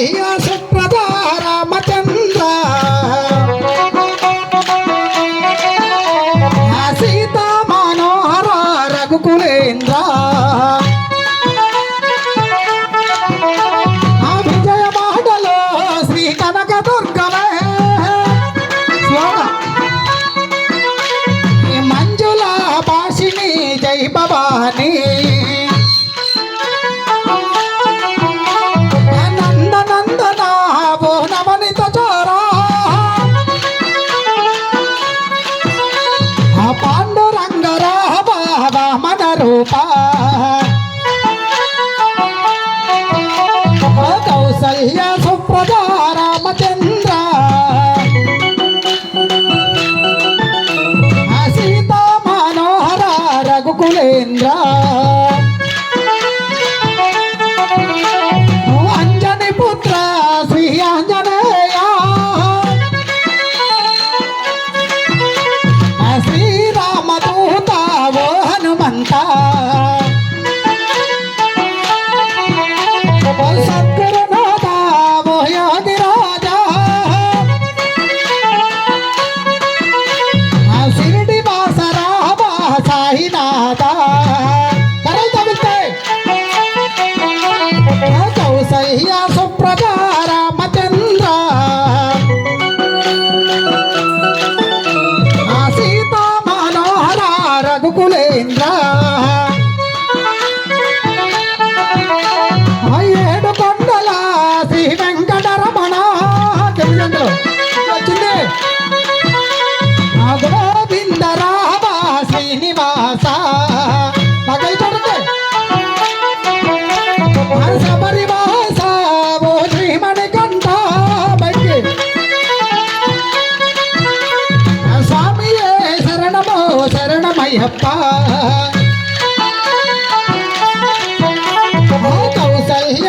কহিয়া সত্য দাদা శరణమయ్యప్ప కౌసల్య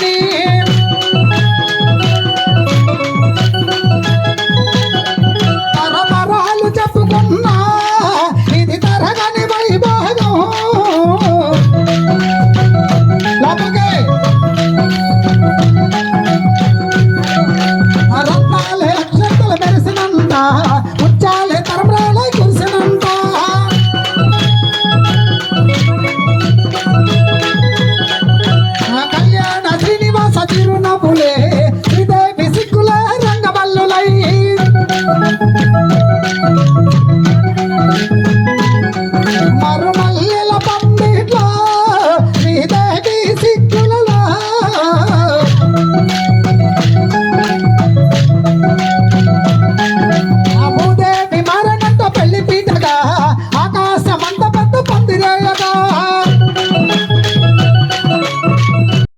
Daddy.